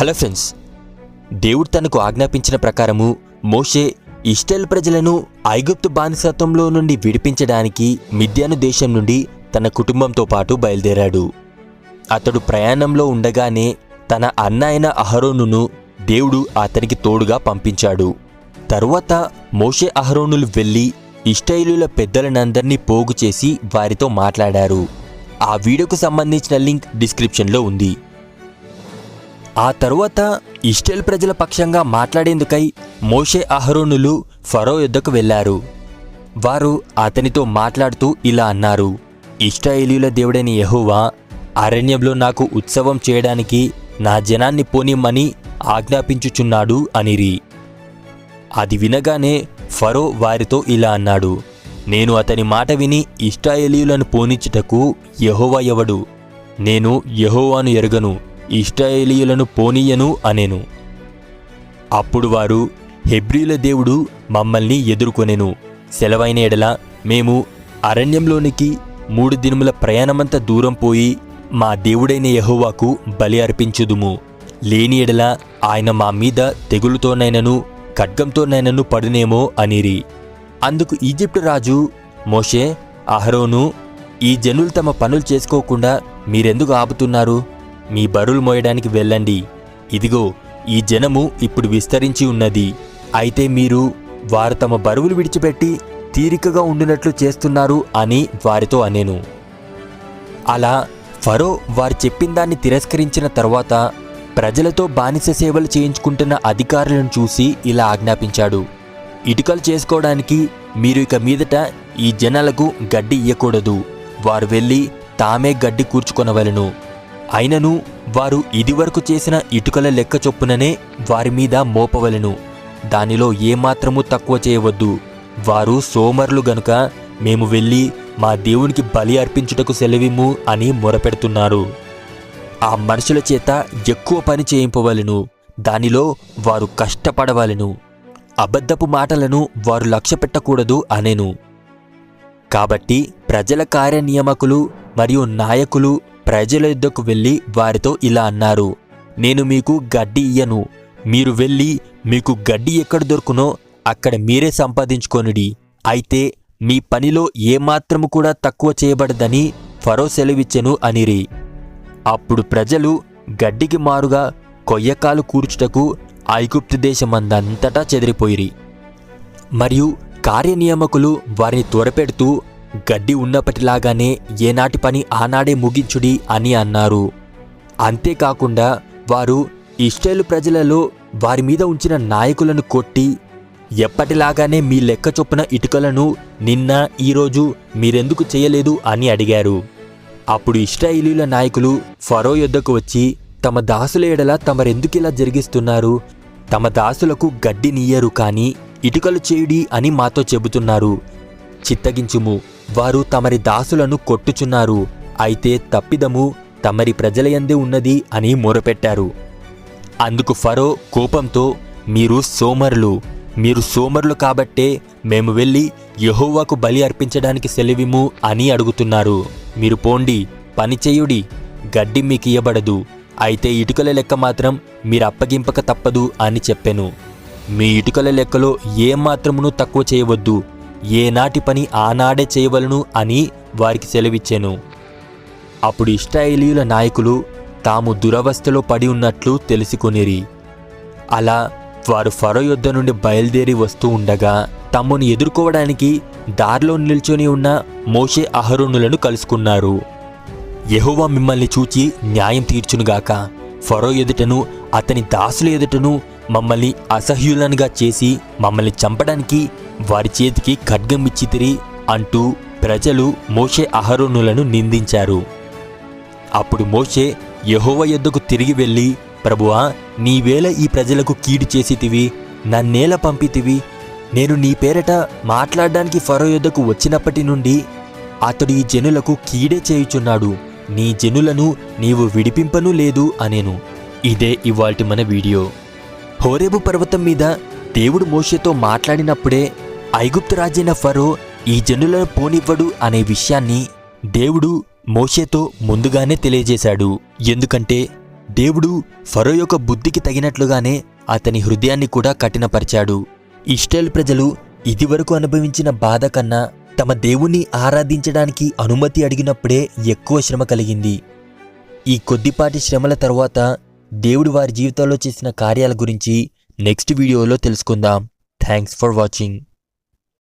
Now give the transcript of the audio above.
Hello friends దేవుడు తనకు ఆజ్ఞాపించిన ప్రకారము మోషే ఇస్టేల్ ప్రజలను ఐగుప్తు బానిసత్వంలో నుండి విడిపించడానికి మిద్యాను దేశం నుండి తన కుటుంబంతో పాటు బయలుదేరాడు. అతడు ప్రయాణంలో ఉండగానే తన అన్న అయిన అహరోనును దేవుడు అతనికి తోడుగా పంపించాడు. తరువాత మోషే అహరోనులు వెళ్ళి ఇష్టైలుల పెద్దలనందరినీ పోగు చేసి వారితో మాట్లాడారు. ఆ వీడియోకు సంబంధించిన లింక్ డిస్క్రిప్షన్లో ఉంది. ఆ తరువాత ఇస్టేల్ ప్రజల పక్షంగా మాట్లాడేందుకై మోషే అహరోనులు ఫరో యుద్ధకు వెళ్ళారు వారు అతనితో మాట్లాడుతూ ఇలా అన్నారు ఇష్టాయిలీల దేవుడైన యెహోవా అరణ్యంలో నాకు ఉత్సవం చేయడానికి నా జనాన్ని పోనిమ్మని ఆజ్ఞాపించుచున్నాడు అనిరి. అది వినగానే ఫరో వారితో ఇలా అన్నాడు నేను అతని మాట విని ఇష్టాయేలీయులను పోనిచ్చుటకు యహోవా ఎవడు? నేను యహోవాను ఎరగను. ఇష్టాయేలీయులను పోనీయను అనేను. అప్పుడు వారు హెబ్రియుల దేవుడు మమ్మల్ని ఎదుర్కొనెను. సెలవైన ఎడల మేము అరణ్యంలోనికి మూడు దినముల ప్రయాణమంత దూరం పోయి మా దేవుడైన యహోవాకు బలి అర్పించుదుము. లేని ఎడల ఆయన మా మీద తెగులుతోనైనను ఖడ్గంతోనైనను పడునేమో అనిరి. అందుకు ఈజిప్టు రాజు మోషే అహరోను ఈ జనులు తమ పనులు చేసుకోకుండా మీరెందుకు ఆపుతున్నారు? మీ బరువులు మోయడానికి వెళ్ళండి. ఇదిగో ఈ జనము ఇప్పుడు విస్తరించి ఉన్నది. అయితే మీరు వారు తమ బరువులు విడిచిపెట్టి తీరికగా ఉండినట్లు చేస్తున్నారు అని వారితో అనేను. అలా ఫరో వారు చెప్పిన దాన్ని తిరస్కరించిన తర్వాత ప్రజలతో బానిస సేవలు చేయించుకుంటున్న అధికారులను చూసి ఇలా ఆజ్ఞాపించాడు. ఇటుకలు చేసుకోవడానికి మీరు ఇక మీదట ఈ జనాలకు గడ్డి ఇయ్యకూడదు. వారు వెళ్ళి తామే గడ్డి కూర్చుకొనవలను. అయినను వారు ఇదివరకు చేసిన ఇటుకల లెక్క చొప్పుననే వారి మీద మోపవలెను. దానిలో ఏమాత్రము తక్కువ చేయవద్దు. వారు సోమరులు గనుక మేము వెళ్ళి మా దేవునికి బలి అర్పించుటకు సెలవిమ్ము అని మొరపెడుతున్నారు. ఆ మనుషుల చేత ఎక్కువ పని చేయింపవలెను. దానిలో వారు కష్టపడవలెను. అబద్ధపు మాటలను వారు లక్ష్య పెట్టకూడదు అనేను. కాబట్టి ప్రజల కార్యనియామకులు మరియు నాయకులు ప్రజల యుద్ధకు వెళ్ళి వారితో ఇలా అన్నారు నేను మీకు గడ్డి ఇయ్యను. మీరు వెళ్ళి మీకు గడ్డి ఎక్కడ దొరుకునో అక్కడ మీరే సంపాదించుకొనిడి. అయితే మీ పనిలో ఏమాత్రము కూడా తక్కువ చేయబడదని ఫరో సెలవిచ్చెను అనిరి. అప్పుడు ప్రజలు గడ్డికి మారుగా కొయ్యకాలు కూర్చుటకు ఐగుప్తు దేశమందంతటా చెదిరిపోయిరి. మరియు కార్యనియామకులు వారిని త్వరపెడుతూ గడ్డి ఉన్నప్పటిలాగానే ఏనాటి పని ఆనాడే ముగించుడి అని అన్నారు. అంతేకాకుండా వారు ఇష్టైలు ప్రజలలో వారి మీద ఉంచిన నాయకులను కొట్టి ఎప్పటిలాగానే మీ లెక్క చొప్పున ఇటుకలను నిన్న ఈరోజు మీరెందుకు చేయలేదు అని అడిగారు. అప్పుడు ఇస్రాయేలీల నాయకులు ఫరో యొద్దకు వచ్చి తమ దాసుల ఎడల తమరెందుకిలా జరిగిస్తున్నారు? తమ దాసులకు గడ్డినియ్యరు కానీ ఇటుకలు చేయుడి అని మాతో చెబుతున్నారు. చిత్తగించుము. వారు తమరి దాసులను కొట్టుచున్నారు. అయితే తప్పిదము తమరి ప్రజలయందే ఉన్నది అని మొరపెట్టారు. అందుకు ఫరో కోపంతో మీరు సోమరులు. మీరు సోమరులు కాబట్టే మేము వెళ్ళి యెహోవాకు బలి అర్పించడానికి సెలవిము అని అడుగుతున్నారు. మీరు పోండి పని చేయుడి. గడ్డి మీకు ఇయ్యబడదు. అయితే ఇటుకల లెక్క మాత్రం మీరు అప్పగింపక తప్పదు అని చెప్పెను. మీ ఇటుకల లెక్కలో ఏమాత్రమును తక్కువ చేయవద్దు. ఏనాటి పని ఆనాడే చేయవలను అని వారికి సెలవిచ్చాను. అప్పుడు ఇష్టాయిలీయుల నాయకులు తాము దురవస్థలో పడి ఉన్నట్లు తెలుసుకొనిరి. అలా వారు ఫరో యుద్ధ నుండి బయలుదేరి వస్తూ ఉండగా తమను ఎదుర్కోవడానికి దారిలో నిల్చొని ఉన్న మోషే అహరోనులను కలుసుకున్నారు. యహోవా మిమ్మల్ని చూచి న్యాయం తీర్చునుగాక. ఫరో ఎదుటను అతని దాసుల ఎదుటను మమ్మల్ని అసహ్యులనుగా చేసి మమ్మల్ని చంపడానికి వారి చేతికి ఖడ్గం ఇచ్చితిరి అంటూ ప్రజలు మోషే అహరోనులను నిందించారు. అప్పుడు మోషే యహోవ యొద్దకు తిరిగి వెళ్ళి ప్రభువా నీవేళ ఈ ప్రజలకు కీడు చేసితివి నన్నేల పంపితివి? నేను నీ పేరట మాట్లాడడానికి ఫరో యొద్దకు వచ్చినప్పటి నుండి అతడు ఈ జనులకు కీడే చేయుచున్నాడు. నీ జనులను నీవు విడిపింపను లేదు అనేను. ఇదే ఇవాల్టి మన వీడియో. హోరేబు పర్వతం మీద దేవుడు మోషేతో మాట్లాడినప్పుడే ఐగుప్తు రాజైన ఫరో ఈ జనులను పోనివ్వడు అనే విషయాన్ని దేవుడు మోషేతో ముందుగానే తెలియజేశాడు. ఎందుకంటే దేవుడు ఫరో యొక్క బుద్ధికి తగినట్లుగానే అతని హృదయాన్ని కూడా కఠినపరిచాడు. ఇస్రాయేల్ ప్రజలు ఇదివరకు అనుభవించిన బాధ కన్నా తమ దేవుణ్ణి ఆరాధించడానికి అనుమతి అడిగినప్పుడే ఎక్కువ శ్రమ కలిగింది. ఈ కొద్దిపాటి శ్రమల తర్వాత దేవుడు వారి జీవితాల్లో చేసిన కార్యాల గురించి నెక్స్ట్ వీడియోలో తెలుసుకుందాం. Thanks for watching